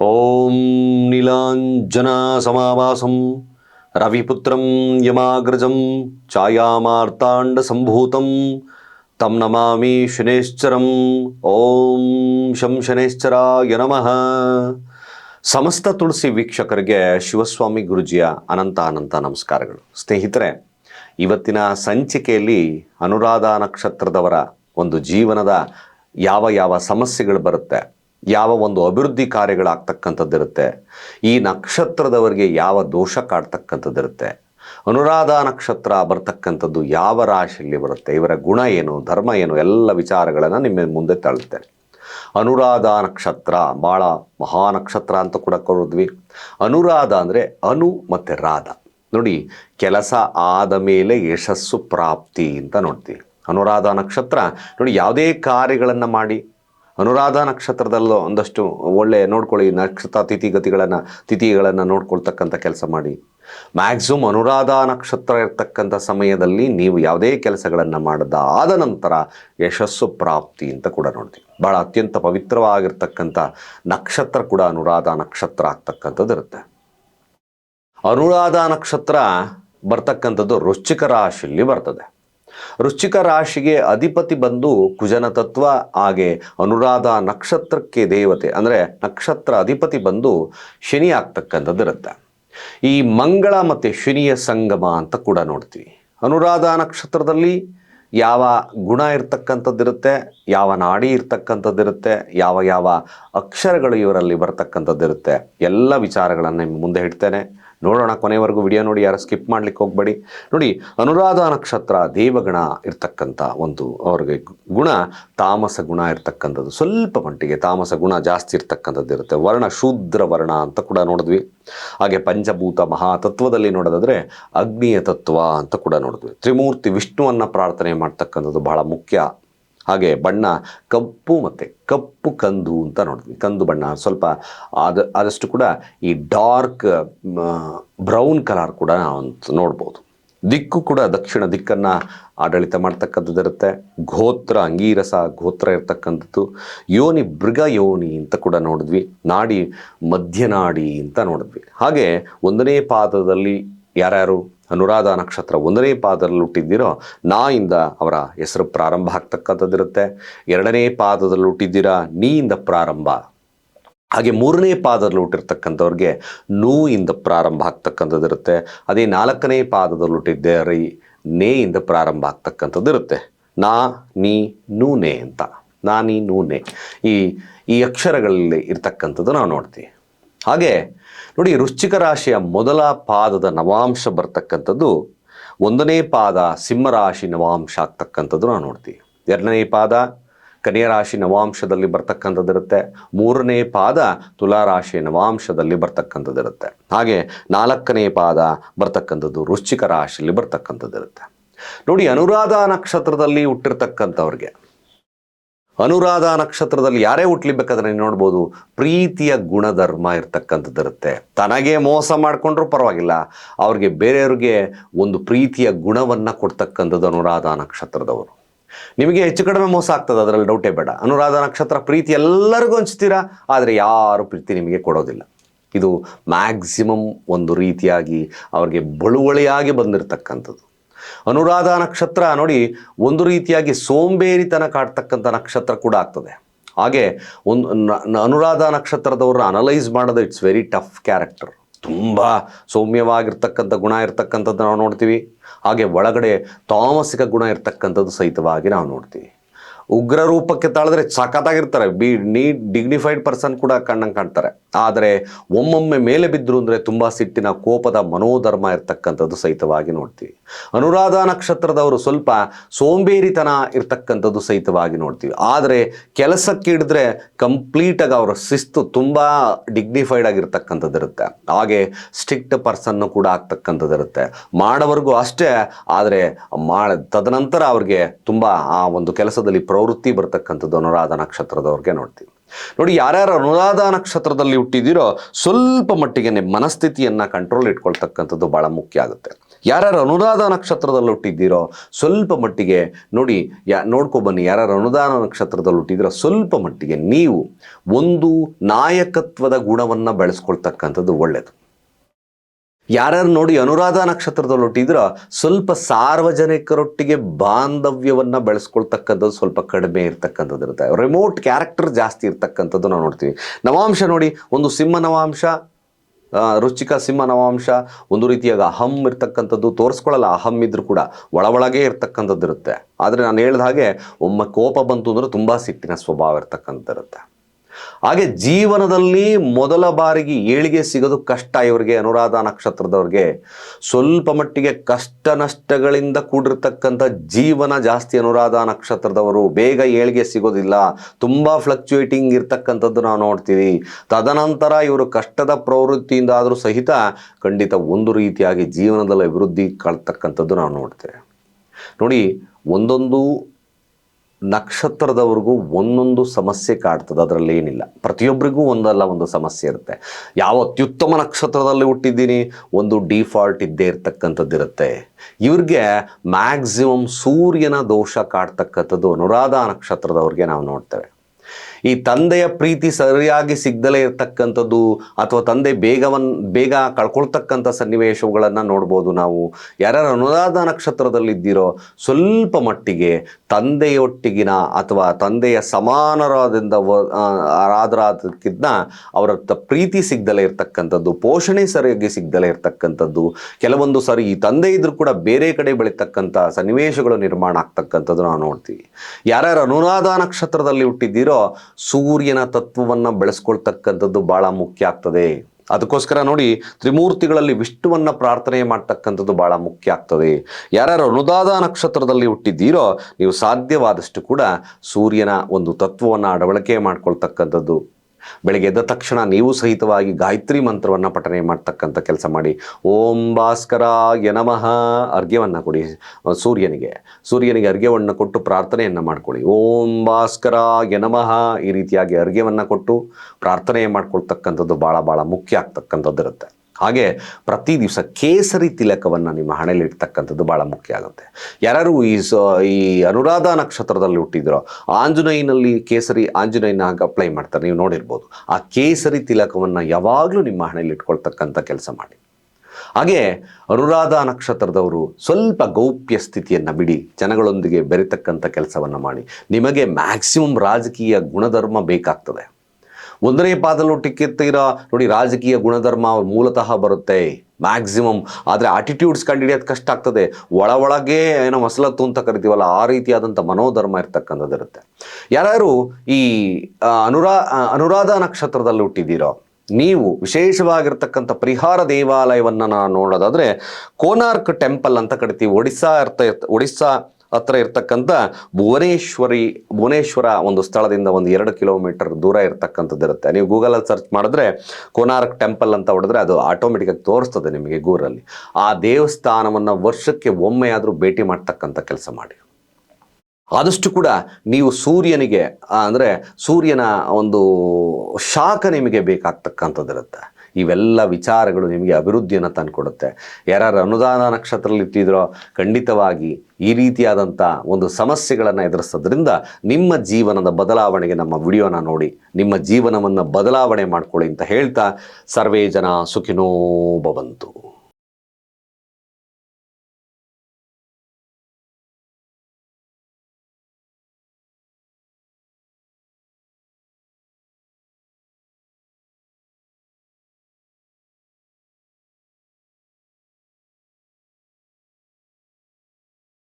ಓಂ ನೀಲಾಂಜನಾಸಮಾವಾಸಂ ರವಿಪುತ್ರಂ ಯಮಾಗ್ರಜಂ ಛಾಯಾಮಾರ್ತಾಂಡ ಸಂಭೂತಂ ತಂ ನಮಾಮಿ ಶನೇಶ್ಚರಂ ಓಂ ಶಂ ಶನೇಶ್ಚರಾಯ ನಮಃ ಸಮಸ್ತ ತುಳಸಿ ವೀಕ್ಷಕರಿಗೆ ಶಿವಸ್ವಾಮಿ ಗುರುಜಿಯ ಅನಂತ ಅನಂತ ನಮಸ್ಕಾರಗಳು. ಸ್ನೇಹಿತರೆ, ಇವತ್ತಿನ ಸಂಚಿಕೆಯಲ್ಲಿ ಅನುರಾಧ ನಕ್ಷತ್ರದವರ ಒಂದು ಜೀವನದ ಯಾವ ಯಾವ ಸಮಸ್ಯೆಗಳು ಬರುತ್ತೆ ಯಾವ ಒಂದು ಅಭಿವೃದ್ಧಿ ಕಾರ್ಯಗಳಾಗ್ತಕ್ಕಂಥದ್ದಿರುತ್ತೆ. ಈ ನಕ್ಷತ್ರದವರಿಗೆ ಯಾವ ದೋಷ ಕಾಡ್ತಕ್ಕಂಥದ್ದಿರುತ್ತೆ. ಅನುರಾಧ ನಕ್ಷತ್ರ ಬರ್ತಕ್ಕಂಥದ್ದು ಯಾವ ರಾಶಿಯಲ್ಲಿ ಬರುತ್ತೆ, ಇವರ ಗುಣ ಏನು, ಧರ್ಮ ಏನು, ಎಲ್ಲ ವಿಚಾರಗಳನ್ನು ನಿಮ್ಮ ಮುಂದೆ ತಳ್ಳುತ್ತೆ ಅನುರಾಧ ನಕ್ಷತ್ರ ಭಾಳ ಮಹಾ ನಕ್ಷತ್ರ ಅಂತ ಕೂಡ ಕರೋದ್ವಿ ಅನುರಾಧ ಅಂದರೆ ಅನು ಮತ್ತು ರಾಧ. ನೋಡಿ, ಕೆಲಸ ಆದ ಮೇಲೆ ಯಶಸ್ಸು ಪ್ರಾಪ್ತಿ ಅಂತ ನೋಡ್ತೀವಿ. ಅನುರಾಧ ನಕ್ಷತ್ರ, ನೋಡಿ, ಯಾವುದೇ ಕಾರ್ಯಗಳನ್ನು ಮಾಡಿ ಅನುರಾಧ ನಕ್ಷತ್ರದಲ್ಲೂ ಒಂದಷ್ಟು ಒಳ್ಳೆ ನೋಡ್ಕೊಳ್ಳಿ, ನಕ್ಷತ್ರ ತಿಥಿಗತಿಗಳನ್ನು ತಿಥಿಗಳನ್ನು ನೋಡ್ಕೊಳ್ತಕ್ಕಂಥ ಕೆಲಸ ಮಾಡಿ. ಮ್ಯಾಕ್ಸಿಮಮ್ ಅನುರಾಧ ನಕ್ಷತ್ರ ಇರ್ತಕ್ಕಂಥ ಸಮಯದಲ್ಲಿ ನೀವು ಯಾವುದೇ ಕೆಲಸಗಳನ್ನು ಮಾಡದ ಆದ ನಂತರ ಯಶಸ್ಸು ಪ್ರಾಪ್ತಿ ಅಂತ ಕೂಡ ನೋಡ್ತೀವಿ. ಭಾಳ ಅತ್ಯಂತ ಪವಿತ್ರವಾಗಿರ್ತಕ್ಕಂಥ ನಕ್ಷತ್ರ ಕೂಡ ಅನುರಾಧ ನಕ್ಷತ್ರ ಆಗ್ತಕ್ಕಂಥದ್ದು ಇರುತ್ತೆ. ಅನುರಾಧ ನಕ್ಷತ್ರ ಬರ್ತಕ್ಕಂಥದ್ದು ರುಚಿಕ ರಾಶಿಯಲ್ಲಿ ಬರ್ತದೆ. ವೃಶ್ಚಿಕ ರಾಶಿಗೆ ಅಧಿಪತಿ ಬಂದು ಕುಜನ ತತ್ವ, ಹಾಗೆ ಅನುರಾಧ ನಕ್ಷತ್ರಕ್ಕೆ ದೇವತೆ, ಅಂದರೆ ನಕ್ಷತ್ರ ಅಧಿಪತಿ ಬಂದು ಶನಿ ಆಗ್ತಕ್ಕಂಥದ್ದು ಇರುತ್ತೆ. ಈ ಮಂಗಳ ಮತ್ತು ಶನಿಯ ಸಂಗಮ ಅಂತ ಕೂಡ ನೋಡ್ತೀವಿ. ಅನುರಾಧ ನಕ್ಷತ್ರದಲ್ಲಿ ಯಾವ ಗುಣ ಇರ್ತಕ್ಕಂಥದ್ದಿರುತ್ತೆ ಯಾವ ನಾಡಿ ಇರ್ತಕ್ಕಂಥದ್ದಿರುತ್ತೆ ಯಾವ ಯಾವ ಅಕ್ಷರಗಳು ಇವರಲ್ಲಿ ಬರ್ತಕ್ಕಂಥದ್ದಿರುತ್ತೆ ಎಲ್ಲ ವಿಚಾರಗಳನ್ನು ಮುಂದೆ ಇಡ್ತೇನೆ ನೋಡೋಣ, ಕೊನೆವರೆಗೂ ವಿಡಿಯೋ ನೋಡಿ, ಯಾರು ಸ್ಕಿಪ್ ಮಾಡ್ಲಿಕ್ಕೆ ಹೋಗಬೇಡಿ. ನೋಡಿ, ಅನುರಾಧ ನಕ್ಷತ್ರ ದೇವಗಣ ಇರ್ತಕ್ಕಂಥ ಒಂದು ಅವ್ರಿಗೆ ಗುಣ, ತಾಮಸ ಗುಣ ಇರ್ತಕ್ಕಂಥದ್ದು. ಸ್ವಲ್ಪ ಮಟ್ಟಿಗೆ ತಾಮಸ ಗುಣ ಜಾಸ್ತಿ ಇರ್ತಕ್ಕಂಥದ್ದು ಇರುತ್ತೆ. ವರ್ಣ ಶೂದ್ರ ವರ್ಣ ಅಂತ ಕೂಡ ನೋಡಿದ್ವಿ. ಹಾಗೆ ಪಂಚಭೂತ ಮಹಾತತ್ವದಲ್ಲಿ ನೋಡೋದಾದರೆ ಅಗ್ನಿಯ ತತ್ವ ಅಂತ ಕೂಡ ನೋಡಿದ್ವಿ. ತ್ರಿಮೂರ್ತಿ ವಿಷ್ಣುವನ್ನು ಪ್ರಾರ್ಥನೆ ಮಾಡ್ತಕ್ಕಂಥದ್ದು ಬಹಳ ಮುಖ್ಯ. ಹಾಗೆ ಬಣ್ಣ ಕಪ್ಪು ಮತ್ತು ಕಪ್ಪು ಕಂದು ಅಂತ ನೋಡಿದ್ವಿ ಕಂದು ಬಣ್ಣ ಸ್ವಲ್ಪ ಆದ, ಆದಷ್ಟು ಕೂಡ ಈ ಡಾರ್ಕ್ ಬ್ರೌನ್ ಕಲರ್ ಕೂಡ ನಾವು ನೋಡ್ಬೋದು. ದಿಕ್ಕು ಕೂಡ ದಕ್ಷಿಣ ದಿಕ್ಕನ್ನು ಆಡಳಿತ ಮಾಡ್ತಕ್ಕಂಥದ್ದು ಇರುತ್ತೆ. ಗೋತ್ರ, ಅಂಗೀರಸ, ಗೋತ್ರ ಇರ್ತಕ್ಕಂಥದ್ದು. ಯೋನಿ ಮೃಗ ಯೋನಿ ಅಂತ ಕೂಡ ನೋಡಿದ್ವಿ. ನಾಡಿ, ಮಧ್ಯನಾಡಿ ಅಂತ ನೋಡಿದ್ವಿ. ಹಾಗೆ ಒಂದನೇ ಪಾದದಲ್ಲಿ ಯಾರ್ಯಾರು? ಅನುರಾಧ ನಕ್ಷತ್ರ ಒಂದನೇ ಪಾದದಲ್ಲಿ ಹುಟ್ಟಿದ್ದೀರೋ ನಾಯಿಂದ ಅವರ ಹೆಸರು ಪ್ರಾರಂಭ ಆಗ್ತಕ್ಕಂಥದ್ದಿರುತ್ತೆ. ಎರಡನೇ ಪಾದದಲ್ಲಿ ಹುಟ್ಟಿದ್ದೀರಾ ನೀಯಿಂದ ಪ್ರಾರಂಭ. ಹಾಗೆ ಮೂರನೇ ಪಾದದಲ್ಲಿ ಹುಟ್ಟಿರ್ತಕ್ಕಂಥವ್ರಿಗೆ ನೂಯಿಂದ ಪ್ರಾರಂಭ ಆಗ್ತಕ್ಕಂಥದ್ದಿರುತ್ತೆ. ಅದೇ ನಾಲ್ಕನೇ ಪಾದದಲ್ಲಿ ಹುಟ್ಟಿದ್ದೀರಿ ನೇ ಇಂದ ಪ್ರಾರಂಭ ಆಗ್ತಕ್ಕಂಥದ್ದು ಇರುತ್ತೆ ನಾ, ನೀ, ನೂನೆ ಅಂತ. ನಾ, ನೀ, ನೂನೆ. ಈ ಈ ಅಕ್ಷರಗಳಲ್ಲಿ ಇರ್ತಕ್ಕಂಥದ್ದು ನಾವು ನೋಡ್ತೀವಿ. ಹಾಗೆ ನೋಡಿ ವೃಶ್ಚಿಕ ರಾಶಿಯ ಮೊದಲ ಪಾದದ ನವಾಂಶ ಬರ್ತಕ್ಕಂಥದ್ದು, ಒಂದನೇ ಪಾದ ಸಿಂಹರಾಶಿ ನವಾಂಶ ಆಗ್ತಕ್ಕಂಥದ್ದು ನಾವು ನೋಡ್ತೀವಿ. ಎರಡನೇ ಪಾದ ಕನ್ಯರಾಶಿ ನವಾಂಶದಲ್ಲಿ ಬರ್ತಕ್ಕಂಥದ್ದಿರುತ್ತೆ. ಮೂರನೇ ಪಾದ ತುಲಾರಾಶಿ ನವಾಂಶದಲ್ಲಿ ಬರ್ತಕ್ಕಂಥದ್ದಿರುತ್ತೆ. ಹಾಗೆ ನಾಲ್ಕನೇ ಪಾದ ಬರ್ತಕ್ಕಂಥದ್ದು ವೃಶ್ಚಿಕ ರಾಶಿಯಲ್ಲಿ ಬರ್ತಕ್ಕಂಥದ್ದಿರುತ್ತೆ. ನೋಡಿ ಅನುರಾಧ ನಕ್ಷತ್ರದಲ್ಲಿ ಹುಟ್ಟಿರ್ತಕ್ಕಂಥವ್ರಿಗೆ ಅನುರಾಧ ನಕ್ಷತ್ರದಲ್ಲಿ ಯಾರೇ ಹುಟ್ಲಿಬೇಕಾದ್ರೆ ನೀವು ನೋಡ್ಬೋದು, ಪ್ರೀತಿಯ ಗುಣಧರ್ಮ ಇರ್ತಕ್ಕಂಥದ್ದಿರುತ್ತೆ ತನಗೆ ಮೋಸ ಮಾಡಿಕೊಂಡ್ರೂ ಪರವಾಗಿಲ್ಲ. ಅವ್ರಿಗೆ ಬೇರೆಯವ್ರಿಗೆ ಒಂದು ಪ್ರೀತಿಯ ಗುಣವನ್ನು ಕೊಡ್ತಕ್ಕಂಥದ್ದು ಅನುರಾಧ ನಕ್ಷತ್ರದವರು. ನಿಮಗೆ ಹೆಚ್ಚು ಕಡಿಮೆ ಮೋಸ ಆಗ್ತದೆ, ಅದರಲ್ಲಿ ಡೌಟೇ ಬೇಡ. ಅನುರಾಧ ನಕ್ಷತ್ರ ಪ್ರೀತಿ ಎಲ್ಲರಿಗೂ ಹಂಚ್ತೀರಾ? ಆದರೆ ಯಾರು ಪ್ರೀತಿ ನಿಮಗೆ ಕೊಡೋದಿಲ್ಲ. ಇದು ಮ್ಯಾಕ್ಸಿಮಮ್ ಒಂದು ರೀತಿಯಾಗಿ ಅವ್ರಿಗೆ ಬಳುವಳಿಯಾಗಿ ಬಂದಿರತಕ್ಕಂಥದ್ದು. ಅನುರಾಧ ನಕ್ಷತ್ರ ನೋಡಿ ಒಂದು ರೀತಿಯಾಗಿ ಸೋಂಬೇರಿತನ ಕಾಡ್ತಕ್ಕಂಥ ನಕ್ಷತ್ರ ಕೂಡ ಆಗ್ತದೆ. ಹಾಗೆ ಒಂದು ಅನುರಾಧ ನಕ್ಷತ್ರದವ್ರನ್ನ ಅನಲೈಸ್ ಮಾಡೋದು ಇಟ್ಸ್ ವೆರಿ ಟಫ್ ಕ್ಯಾರೆಕ್ಟರ್ ತುಂಬ ಸೌಮ್ಯವಾಗಿರ್ತಕ್ಕಂಥ ಗುಣ ಇರ್ತಕ್ಕಂಥದ್ದು ನಾವು ನೋಡ್ತೀವಿ. ಹಾಗೆ ಒಳಗಡೆ ತಾಮಸಿಕ ಗುಣ ಇರ್ತಕ್ಕಂಥದ್ದು ಸಹಿತವಾಗಿ ನಾವು ನೋಡ್ತೀವಿ. ಉಗ್ರ ರೂಪಕ್ಕೆ ತಾಳಿದ್ರೆ ಸಖತ್ತಾಗಿರ್ತಾರೆ ಬಿ, ನೀ ಡಿಗ್ನಿಫೈಡ್ ಪರ್ಸನ್ ಕೂಡ ಕಣ್ಣಂಗೆ ಕಾಣ್ತಾರೆ. ಆದರೆ ಒಮ್ಮೊಮ್ಮೆ ಮೇಲೆ ಬಿದ್ದರು ಅಂದರೆ ತುಂಬ ಸಿಟ್ಟಿನ ಕೋಪದ ಮನೋಧರ್ಮ ಇರ್ತಕ್ಕಂಥದ್ದು ಸಹಿತವಾಗಿ ನೋಡ್ತೀವಿ. ಅನುರಾಧ ನಕ್ಷತ್ರದವರು ಸ್ವಲ್ಪ ಸೋಂಬೇರಿತನ ಇರ್ತಕ್ಕಂಥದ್ದು ಸಹಿತವಾಗಿ ನೋಡ್ತೀವಿ. ಆದರೆ ಕೆಲಸಕ್ಕೆ ಹಿಡಿದ್ರೆ ಕಂಪ್ಲೀಟಾಗಿ ಅವರ ಶಿಸ್ತು ತುಂಬ ಡಿಗ್ನಿಫೈಡ್ ಆಗಿರ್ತಕ್ಕಂಥದ್ದು ಇರುತ್ತೆ ಹಾಗೆ ಸ್ಟ್ರಿಕ್ಟ್ ಪರ್ಸನ್ನು ಕೂಡ ಆಗ್ತಕ್ಕಂಥದ್ದು ಇರುತ್ತೆ ಮಾಡೋವರೆಗೂ ಅಷ್ಟೇ, ಆದರೆ ಮಾಡ ತದನಂತರ ಅವ್ರಿಗೆ ತುಂಬ ಆ ಒಂದು ಕೆಲಸದಲ್ಲಿ ಪ್ರವೃತ್ತಿ ಬರ್ತಕ್ಕಂಥದ್ದು ಅನುರಾಧ ನಕ್ಷತ್ರದವ್ರಿಗೆ ನೋಡ್ತೀವಿ. ನೋಡಿ, ಯಾರ್ಯಾರು ಅನುರಾಧ ನಕ್ಷತ್ರದಲ್ಲಿ ಹುಟ್ಟಿದಿರೋ ಸ್ವಲ್ಪ ಮಟ್ಟಿಗೆ ಮನಸ್ಥಿತಿಯನ್ನು ಕಂಟ್ರೋಲ್ ಇಟ್ಕೊಳ್ತಕ್ಕಂಥದ್ದು ಭಾಳ ಮುಖ್ಯ ಆಗುತ್ತೆ. ಯಾರ್ಯಾರು ಅನುರಾಧ ನಕ್ಷತ್ರದಲ್ಲಿ ಹುಟ್ಟಿದ್ದೀರೋ ಸ್ವಲ್ಪ ಮಟ್ಟಿಗೆ ನೋಡಿ, ಯಾ, ನೋಡ್ಕೊ ಬನ್ನಿ, ಯಾರ್ಯಾರು ಅನುದಾನ ನಕ್ಷತ್ರದಲ್ಲಿ ಹುಟ್ಟಿದ್ದೀರೋ ಸ್ವಲ್ಪ ಮಟ್ಟಿಗೆ ನೀವು ಒಂದು ನಾಯಕತ್ವದ ಗುಣವನ್ನು ಬೆಳೆಸ್ಕೊಳ್ತಕ್ಕಂಥದ್ದು ಒಳ್ಳೆಯದು ಯಾರ್ಯಾರು ನೋಡಿ ಅನುರಾಧ ನಕ್ಷತ್ರದಲ್ಲಿ ಹುಟ್ಟಿದ್ರೋ ಸ್ವಲ್ಪ ಸಾರ್ವಜನಿಕರೊಟ್ಟಿಗೆ ಬಾಂಧವ್ಯವನ್ನು ಬೆಳೆಸ್ಕೊಳ್ತಕ್ಕಂಥದ್ದು ಸ್ವಲ್ಪ ಕಡಿಮೆ ಇರ್ತಕ್ಕಂಥದ್ದು ಇರುತ್ತೆ. ರಿಮೋಟ್ ಕ್ಯಾರೆಕ್ಟರ್ ಜಾಸ್ತಿ ಇರ್ತಕ್ಕಂಥದ್ದು ನಾವು ನೋಡ್ತೀವಿ. ನವಾಂಶ ನೋಡಿ, ಒಂದು ಸಿಂಹ ನವಾಂಶ ರುಚಿಕ ಸಿಂಹ ನವಾಂಶ, ಒಂದು ರೀತಿಯಾಗಿ ಅಹಂ ಇರ್ತಕ್ಕಂಥದ್ದು ತೋರಿಸ್ಕೊಳ್ಳಲ್ಲ, ಅಹಂ ಇದ್ರೂ ಕೂಡ ಒಳ ಒಳಗೆ ಇರ್ತಕ್ಕಂಥದ್ದು ಇರುತ್ತೆ. ಆದರೆ ನಾನು ಹೇಳಿದ ಹಾಗೆ, ಒಮ್ಮೆ ಕೋಪ ಬಂತು ಅಂದರೆ ತುಂಬ ಸಿಟ್ಟಿನ ಸ್ವಭಾವ ಇರ್ತಕ್ಕಂಥದ್ದು ಇರುತ್ತೆ ಹಾಗೆ ಜೀವನದಲ್ಲಿ ಮೊದಲ ಬಾರಿಗೆ ಏಳಿಗೆ ಸಿಗೋದು ಕಷ್ಟ ಇವರಿಗೆ, ಅನುರಾಧ ನಕ್ಷತ್ರದವ್ರಿಗೆ. ಸ್ವಲ್ಪ ಮಟ್ಟಿಗೆ ಕಷ್ಟ ನಷ್ಟಗಳಿಂದ ಕೂಡಿರ್ತಕ್ಕಂಥ ಜೀವನ ಜಾಸ್ತಿ ಅನುರಾಧ ನಕ್ಷತ್ರದವರು. ಬೇಗ ಏಳಿಗೆ ಸಿಗೋದಿಲ್ಲ. ತುಂಬ ಫ್ಲಕ್ಚುಯೇಟಿಂಗ್ ಇರ್ತಕ್ಕಂಥದ್ದು ನಾವು ನೋಡ್ತೀವಿ. ತದನಂತರ ಇವರು ಕಷ್ಟದ ಪ್ರವೃತ್ತಿಯಿಂದ ಆದರೂ ಸಹಿತ ಖಂಡಿತ ಒಂದು ರೀತಿಯಾಗಿ ಜೀವನದಲ್ಲಿ ಅಭಿವೃದ್ಧಿ ಕಳ್ತಕ್ಕಂಥದ್ದು ನಾವು ನೋಡ್ತೇವೆ. ನೋಡಿ, ಒಂದೊಂದು ನಕ್ಷತ್ರದವ್ರಿಗೂ ಒಂದೊಂದು ಸಮಸ್ಯೆ ಕಾಡ್ತದೆ, ಅದರಲ್ಲಿ ಏನಿಲ್ಲ. ಪ್ರತಿಯೊಬ್ಬರಿಗೂ ಒಂದಲ್ಲ ಒಂದು ಸಮಸ್ಯೆ ಇರುತ್ತೆ. ಯಾವ ಅತ್ಯುತ್ತಮ ನಕ್ಷತ್ರದಲ್ಲಿ ಹುಟ್ಟಿದ್ದೀನಿ, ಒಂದು ಡಿಫಾಲ್ಟ್ ಇದ್ದೇ ಇರ್ತಕ್ಕಂಥದ್ದು ಇರುತ್ತೆ. ಇವ್ರಿಗೆ ಮ್ಯಾಕ್ಸಿಮಮ್ ಸೂರ್ಯನ ದೋಷ ಕಾಡ್ತಕ್ಕಂಥದ್ದು ಅನುರಾಧ ನಕ್ಷತ್ರದವ್ರಿಗೆ ನಾವು ನೋಡ್ತೇವೆ. ಈ ತಂದೆಯ ಪ್ರೀತಿ ಸರಿಯಾಗಿ ಸಿಗ್ದಲೇ ಇರತಕ್ಕಂಥದ್ದು ಅಥವಾ ತಂದೆ ಬೇಗವನ್, ಬೇಗ ಕಳ್ಕೊಳ್ತಕ್ಕಂಥ ಸನ್ನಿವೇಶಗಳನ್ನು ನೋಡ್ಬೋದು ನಾವು. ಯಾರ್ಯಾರು ಅನುರಾಧ ನಕ್ಷತ್ರದಲ್ಲಿದ್ದೀರೋ ಸ್ವಲ್ಪ ಮಟ್ಟಿಗೆ ತಂದೆಯೊಟ್ಟಿಗಿನ ಅಥವಾ ತಂದೆಯ ಸಮಾನರಾದಿಂದ ಆರಾಧರಾದಕ್ಕಿಂತ ಅವರ ಪ್ರೀತಿ ಸಿಗ್ದಲೇ ಇರತಕ್ಕಂಥದ್ದು, ಪೋಷಣೆ ಸರಿಯಾಗಿ ಸಿಗ್ದಲೇ ಇರತಕ್ಕಂಥದ್ದು. ಕೆಲವೊಂದು ಸಾರಿ ಈ ತಂದೆ ಇದ್ರೂ ಕೂಡ ಬೇರೆ ಕಡೆ ಬೆಳೀತಕ್ಕಂಥ ಸನ್ನಿವೇಶಗಳು ನಿರ್ಮಾಣ ಆಗ್ತಕ್ಕಂಥದ್ದು ನಾವು ನೋಡ್ತೀವಿ. ಯಾರ್ಯಾರು ಅನುರಾಧ ನಕ್ಷತ್ರದಲ್ಲಿ ಹುಟ್ಟಿದ್ದೀರೋ ಸೂರ್ಯನ ತತ್ವವನ್ನು ಬೆಳೆಸ್ಕೊಳ್ತಕ್ಕಂಥದ್ದು ಭಾಳ ಮುಖ್ಯ ಆಗ್ತದೆ. ಅದಕ್ಕೋಸ್ಕರ ನೋಡಿ ತ್ರಿಮೂರ್ತಿಗಳಲ್ಲಿ ವಿಷ್ಣುವನ್ನ ಪ್ರಾರ್ಥನೆ ಮಾಡ್ತಕ್ಕಂಥದ್ದು ಭಾಳ ಮುಖ್ಯ ಆಗ್ತದೆ. ಯಾರ್ಯಾರು ಅನುದಾದ ನಕ್ಷತ್ರದಲ್ಲಿ ಹುಟ್ಟಿದ್ದೀರೋ ನೀವು ಸಾಧ್ಯವಾದಷ್ಟು ಕೂಡ ಸೂರ್ಯನ ಒಂದು ತತ್ವವನ್ನು ಅಡವಳಿಕೆ ಮಾಡ್ಕೊಳ್ತಕ್ಕಂಥದ್ದು. ಬೆಳಗ್ಗೆ ಎದ್ದ ತಕ್ಷಣ ನೀವು ಸಹಿತವಾಗಿ ಗಾಯತ್ರಿ ಮಂತ್ರವನ್ನು ಪಠನೆ ಮಾಡ್ತಕ್ಕಂಥ ಕೆಲಸ ಮಾಡಿ. ಓಂ ಭಾಸ್ಕರ ಯನಮಃ ಅರ್ಘ್ಯವನ್ನು ಕೊಡಿ ಸೂರ್ಯನಿಗೆ. ಸೂರ್ಯನಿಗೆ ಅರ್ಘ್ಯವನ್ನು ಕೊಟ್ಟು ಪ್ರಾರ್ಥನೆಯನ್ನು ಮಾಡ್ಕೊಳ್ಳಿ. ಓಂ ಭಾಸ್ಕರ ಯನಮಃ ಈ ರೀತಿಯಾಗಿ ಅರ್ಘ್ಯವನ್ನು ಕೊಟ್ಟು ಪ್ರಾರ್ಥನೆ ಮಾಡ್ಕೊಳ್ತಕ್ಕಂಥದ್ದು ಭಾಳ ಭಾಳ ಮುಖ್ಯ ಆಗ್ತಕ್ಕಂಥದ್ದು ಇರುತ್ತೆ ಹಾಗೆ ಪ್ರತಿ ದಿವಸ ಕೇಸರಿ ತಿಲಕವನ್ನು ನಿಮ್ಮ ಹಣೆಯಲ್ಲಿ ಇಡ್ತಕ್ಕಂಥದ್ದು ಭಾಳ ಮುಖ್ಯ ಆಗುತ್ತೆ. ಯಾರು ಈ ಸ, ಈ ಅನುರಾಧ ನಕ್ಷತ್ರದಲ್ಲಿ ಹುಟ್ಟಿದ್ರೋ, ಆಂಜನೇಯನಲ್ಲಿ ಕೇಸರಿ, ಆಂಜನೇಯನ ಹಾಗೆ ಅಪ್ಲೈ ಮಾಡ್ತಾರೆ, ನೀವು ನೋಡಿರ್ಬೋದು. ಆ ಕೇಸರಿ ತಿಲಕವನ್ನು ಯಾವಾಗಲೂ ನಿಮ್ಮ ಹಣೆಯಲ್ಲಿ ಇಟ್ಕೊಳ್ತಕ್ಕಂಥ ಕೆಲಸ ಮಾಡಿ. ಹಾಗೆ ಅನುರಾಧ ನಕ್ಷತ್ರದವರು ಸ್ವಲ್ಪ ಗೌಪ್ಯ ಸ್ಥಿತಿಯನ್ನು ಬಿಡಿ, ಜನಗಳೊಂದಿಗೆ ಬೆರೆತಕ್ಕಂಥ ಕೆಲಸವನ್ನು ಮಾಡಿ. ನಿಮಗೆ ಮ್ಯಾಕ್ಸಿಮಮ್ ರಾಜಕೀಯ ಗುಣಧರ್ಮ ಬೇಕಾಗ್ತದೆ. ಒಂದನೇ ಪಾದಲ್ಲಿ ಟಿಕ್ಕಿರ್ತೀರ ನೋಡಿ ರಾಜಕೀಯ ಗುಣಧರ್ಮ ಮೂಲತಃ ಬರುತ್ತೆ. ಮ್ಯಾಕ್ಸಿಮಮ್ ಆದರೆ ಆಟಿಟ್ಯೂಡ್ಸ್ ಕಂಡುಹಿಡಿಯೋದು ಕಷ್ಟ ಆಗ್ತದೆ. ಒಳ ಒಳಗೆ ಏನೋ ಮಸಲತ್ತು ಅಂತ ಕರಿತೀವಲ್ಲ, ಆ ರೀತಿಯಾದಂಥ ಮನೋಧರ್ಮ ಇರ್ತಕ್ಕಂಥದ್ದು ಇರುತ್ತೆ. ಯಾರ್ಯಾರು ಈ ಅನುರಾ ಅನುರಾಧ ನಕ್ಷತ್ರದಲ್ಲಿ ಹುಟ್ಟಿದ್ದೀರೋ, ನೀವು ವಿಶೇಷವಾಗಿರ್ತಕ್ಕಂಥ ಪರಿಹಾರ ದೇವಾಲಯವನ್ನು ನಾನು ನೋಡೋದಾದರೆ ಕೋನಾರ್ಕ್ ಟೆಂಪಲ್ ಅಂತ ಕರಿತೀವಿ. ಒಡಿಸ್ಸಾ ಇರ್ತ, ಒಡಿಸ್ಸಾ ಹತ್ರ ಇರ್ತಕ್ಕಂಥ ಭುವನೇಶ್ವರಿ, ಭುವನೇಶ್ವರ ಒಂದು ಸ್ಥಳದಿಂದ ಒಂದು ಎರಡು ಕಿಲೋಮೀಟರ್ ದೂರ ಇರ್ತಕ್ಕಂಥದ್ದು ಇರುತ್ತೆ. ನೀವು ಗೂಗಲಲ್ಲಿ ಸರ್ಚ್ ಮಾಡಿದ್ರೆ ಕೋನಾರ್ಕ್ ಟೆಂಪಲ್ ಅಂತ ಹೊಡೆದ್ರೆ ಅದು ಆಟೋಮೆಟಿಕಾಗಿ ತೋರಿಸ್ತದೆ ನಿಮಗೆ ಗೂರಲ್ಲಿ ಆ ದೇವಸ್ಥಾನವನ್ನು ವರ್ಷಕ್ಕೆ ಒಮ್ಮೆ ಆದರೂ ಭೇಟಿ ಮಾಡ್ತಕ್ಕಂಥ ಕೆಲಸ ಮಾಡಿ. ಆದಷ್ಟು ಕೂಡ ನೀವು ಸೂರ್ಯನಿಗೆ ಅಂದ್ರೆ ಸೂರ್ಯನ ಒಂದು ಶಾಖ ನಿಮಗೆ ಬೇಕಾಗ್ತಕ್ಕಂಥದ್ದಿರುತ್ತೆ ಇವೆಲ್ಲ ವಿಚಾರಗಳು ನಿಮಗೆ ಅಭಿವೃದ್ಧಿಯನ್ನು ತಂದುಕೊಡುತ್ತೆ. ಯಾರು ಅನುದಾನ ನಕ್ಷತ್ರದಲ್ಲಿ ಇಟ್ಟಿದ್ರೋ ಖಂಡಿತವಾಗಿ ಈ ರೀತಿಯಾದಂಥ ಒಂದು ಸಮಸ್ಯೆಗಳನ್ನು ಎದುರಿಸೋದ್ರಿಂದ ನಿಮ್ಮ ಜೀವನದ ಬದಲಾವಣೆಗೆ ನಮ್ಮ ವಿಡಿಯೋನ ನೋಡಿ, ನಿಮ್ಮ ಜೀವನವನ್ನು ಬದಲಾವಣೆ ಮಾಡ್ಕೊಳ್ಳಿ ಅಂತ ಹೇಳ್ತಾ ಸರ್ವೇ ಜನ ಸುಖಿನೋ ಭವಂತು.